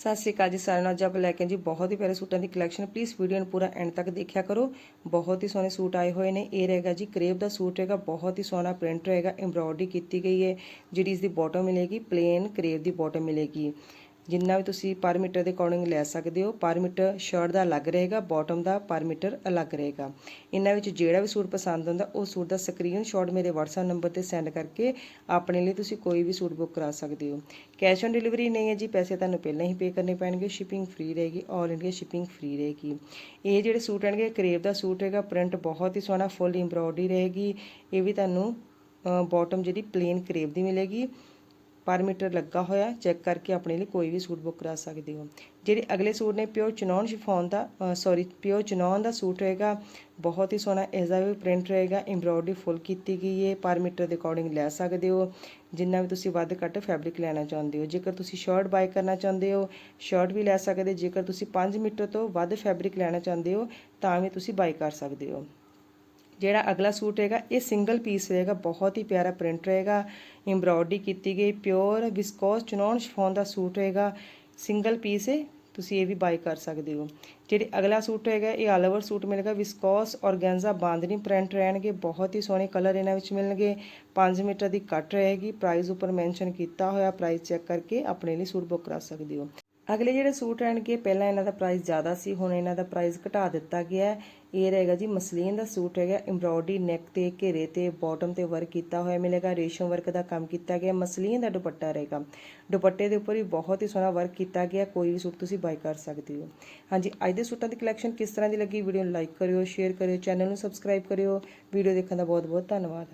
ਸਤਿ ਸ਼੍ਰੀ ਅਕਾਲ ਜੀ ਸਾਰਿਆਂ ਨੂੰ। ਅੱਜ ਆਪਾਂ ਲੈ ਕੇ ਜੀ ਬਹੁਤ ਹੀ ਪਿਆਰੇ ਸੂਟਾਂ ਦੀ ਕਲੈਕਸ਼ਨ ਪਲੀਜ਼ ਵੀਡੀਓ ਨੂੰ ਪੂਰਾ ਐਂਡ ਤੱਕ ਦੇਖਿਆ ਕਰੋ। ਬਹੁਤ ਹੀ ਸੋਹਣੇ ਸੂਟ ਆਏ ਹੋਏ ਨੇ। ਇਹ ਰਹੇਗਾ ਜੀ ਕਰੇਪ ਦਾ ਸੂਟ ਹੈਗਾ। ਬਹੁਤ ਹੀ ਸੋਹਣਾ ਪ੍ਰਿੰਟ ਰਹੇਗਾ ਐਮਬ੍ਰੋਇਡਰੀ ਕੀਤੀ ਗਈ ਹੈ। ਜਿਹੜੀ ਇਸ ਦੀ ਬਾਟਮ ਮਿਲੇਗੀ। ਪਲੇਨ ਕਰੇਪ ਦੀ ਬਾਟਮ ਮਿਲੇਗੀ। ਜਿੰਨਾ ਵੀ ਤੁਸੀਂ ਪਰ ਮੀਟਰ ਦੇ ਅਕੋਰਡਿੰਗ ਲੈ ਸਕਦੇ ਹੋ, ਪਰ ਮੀਟਰ ਸ਼ਰਟ ਦਾ ਅਲੱਗ ਰਹੇਗਾ ਬਾਟਮ ਦਾ ਪਰ ਮੀਟਰ ਅਲੱਗ ਰਹੇਗਾ। ਇਹਨਾਂ ਵਿੱਚ ਜਿਹੜਾ ਵੀ ਸੂਟ ਪਸੰਦ ਆਉਂਦਾ ਉਹ ਸੂਟ ਦਾ ਸਕਰੀਨਸ਼ਾਟ ਮੇਰੇ WhatsApp ਨੰਬਰ ਤੇ ਸੈਂਡ ਕਰਕੇ ਆਪਣੇ ਲਈ ਤੁਸੀਂ ਕੋਈ ਵੀ ਸੂਟ ਬੁੱਕ ਕਰਾ ਸਕਦੇ ਹੋ। ਕੈਸ਼ ਔਨ ਡਿਲੀਵਰੀ ਨਹੀਂ ਹੈ ਜੀ, ਪੈਸੇ ਤੁਹਾਨੂੰ ਪਹਿਲਾਂ ਹੀ ਪੇ ਕਰਨੇ ਪੈਣਗੇ ਸ਼ਿਪਿੰਗ ਫ੍ਰੀ ਰਹੇਗੀ ਆਲ ਇੰਡੀਆ ਸ਼ਿਪਿੰਗ ਫ੍ਰੀ ਰਹੇਗੀ। ਇਹ ਜਿਹੜੇ ਸੂਟ ਆਣਗੇ ਕਰੇਪ ਦਾ ਸੂਟ ਹੈਗਾ ਪ੍ਰਿੰਟ ਬਹੁਤ ਹੀ ਸੋਹਣਾ ਫੁੱਲ ਐਮਬ੍ਰੋਇਡਰੀ ਰਹੇਗੀ। ਇਹ ਵੀ ਤੁਹਾਨੂੰ ਬਾਟਮ ਜਿਹੜੀ ਪਲੇਨ ਕਰੇਪ ਦੀ ਮਿਲੇਗੀ। ਪਰ ਮੀਟਰ ਲੱਗਾ ਹੋਇਆ, ਚੈੱਕ ਕਰਕੇ ਆਪਣੇ ਲਈ ਕੋਈ ਵੀ ਸੂਟ ਬੁੱਕ ਕਰਾ ਸਕਦੇ ਹੋ। ਜਿਹੜੇ ਅਗਲੇ ਸੂਟ ਨੇ ਪਿਓਰ ਚਨੌਨ ਸ਼ਿਫੋਨ ਦਾ ਸੌਰੀ ਪਿਓਰ ਚਨੌਨ ਦਾ ਸੂਟ ਰਹੇਗਾ। ਬਹੁਤ ਹੀ ਸੋਹਣਾ ਇਸ ਦਾ ਵੀ ਪ੍ਰਿੰਟ ਰਹੇਗਾ ਐਮਬ੍ਰੋਇਡਰੀ ਫੁੱਲ ਕੀਤੀ ਗਈ ਹੈ ਪਰ ਮੀਟਰ ਦੇ ਅਕੋਰਡਿੰਗ ਲੈ ਸਕਦੇ ਹੋ। ਜਿੰਨਾ ਵੀ ਤੁਸੀਂ ਵੱਧ ਘੱਟ ਫੈਬਰਿਕ ਲੈਣਾ ਚਾਹੁੰਦੇ ਹੋ। ਜੇਕਰ ਤੁਸੀਂ ਸ਼ਰਟ ਬਾਈ ਕਰਨਾ ਚਾਹੁੰਦੇ ਹੋ ਸ਼ਰਟ ਵੀ ਲੈ ਸਕਦੇ ਜੇਕਰ ਤੁਸੀਂ 5 ਮੀਟਰ ਤੋਂ ਵੱਧ ਫੈਬਰਿਕ ਲੈਣਾ ਚਾਹੁੰਦੇ ਹੋ, ਤਾਂ ਵੀ ਤੁਸੀਂ ਬਾਈ ਕਰ ਸਕਦੇ ਹੋ। ਜਿਹੜਾ ਅਗਲਾ ਸੂਟ ਹੈਗਾ ਇਹ ਸਿੰਗਲ ਪੀਸ ਰਹੇਗਾ ਬਹੁਤ ਹੀ ਪਿਆਰਾ ਪ੍ਰਿੰਟ ਰਹੇਗਾ ਐਮਬ੍ਰੋਇਡਰੀ ਕੀਤੀ ਗਈ ਪਿਓਰ ਵਿਸਕੋਸ ਚਨੌਨ ਸ਼ਿਫੋਨ ਦਾ ਸੂਟ ਰਹੇਗਾ ਸਿੰਗਲ ਪੀਸ ਹੈ ਤੁਸੀਂ ਇਹ ਵੀ ਬਾਈ ਕਰ ਸਕਦੇ ਹੋ ਜਿਹੜੇ ਅਗਲਾ ਸੂਟ ਹੈਗਾ ਇਹ ਆਲ ਓਵਰ ਸੂਟ ਮਿਲੇਗਾ ਵਿਸਕੋਸ ਔਰਗੈਂਜ਼ਾ ਬਾਂਦਨੀ ਪ੍ਰਿੰਟ ਰਹਿਣਗੇ ਬਹੁਤ ਹੀ ਸੋਹਣੇ ਕਲਰ ਇਹਨਾਂ ਵਿੱਚ ਮਿਲਣਗੇ 5 ਮੀਟਰ ਦੀ ਕੱਟ ਰਹੇਗੀ ਪ੍ਰਾਈਸ ਉੱਪਰ ਮੈਂਸ਼ਨ ਕੀਤਾ ਹੋਇਆ ਪ੍ਰਾਈਸ ਚੈੱਕ ਕਰਕੇ ਆਪਣੇ ਲਈ ਸੂਟ ਬੁੱਕ ਕਰਾ ਸਕਦੇ ਹੋ ਅਗਲੇ ਜਿਹੜੇ ਸੂਟ ਰਹਿਣਗੇ ਪਹਿਲਾਂ ਇਹਨਾਂ ਦਾ ਪ੍ਰਾਈਸ ਜ਼ਿਆਦਾ ਸੀ, ਹੁਣ ਇਹਨਾਂ ਦਾ ਪ੍ਰਾਈਸ ਘਟਾ ਦਿੱਤਾ ਗਿਆ ਇਹ ਰਹੇਗਾ ਜੀ ਮਸਲੀਨ ਦਾ ਸੂਟ ਹੈਗਾ ਐਮਬ੍ਰੋਇਡਰੀ ਨੈਕ ਤੇ, ਘੇਰੇ ਤੇ ਬਾਟਮ ਤੇ ਵਰਕ ਕੀਤਾ ਹੋਇਆ ਮਿਲੇਗਾ ਰੇਸ਼ਮ ਵਰਕ ਦਾ ਕੰਮ ਕੀਤਾ ਗਿਆ, ਮਸਲੀਨ ਦਾ ਦੁਪੱਟਾ ਰਹੇਗਾ। ਦੁਪੱਟੇ ਦੇ ਉੱਪਰ ਵੀ ਬਹੁਤ ਹੀ ਸੋਹਣਾ ਵਰਕ ਕੀਤਾ ਗਿਆ, ਕੋਈ ਵੀ ਸੂਟ ਤੁਸੀਂ ਬਾਈ ਕਰ ਸਕਦੇ ਹੋ। ਹਾਂਜੀ, ਅੱਜ ਦੇ ਸੂਟਾਂ ਦੀ ਕਲੈਕਸ਼ਨ ਕਿਸ ਤਰ੍ਹਾਂ ਦੀ ਲੱਗੀ? ਵੀਡੀਓ ਨੂੰ ਲਾਈਕ ਕਰਿਓ ਸ਼ੇਅਰ ਕਰਿਓ ਚੈਨਲ ਨੂੰ ਸਬਸਕ੍ਰਾਈਬ ਕਰਿਓ। ਵੀਡੀਓ ਦੇਖਣ ਦਾ ਬਹੁਤ ਬਹੁਤ ਧੰਨਵਾਦ।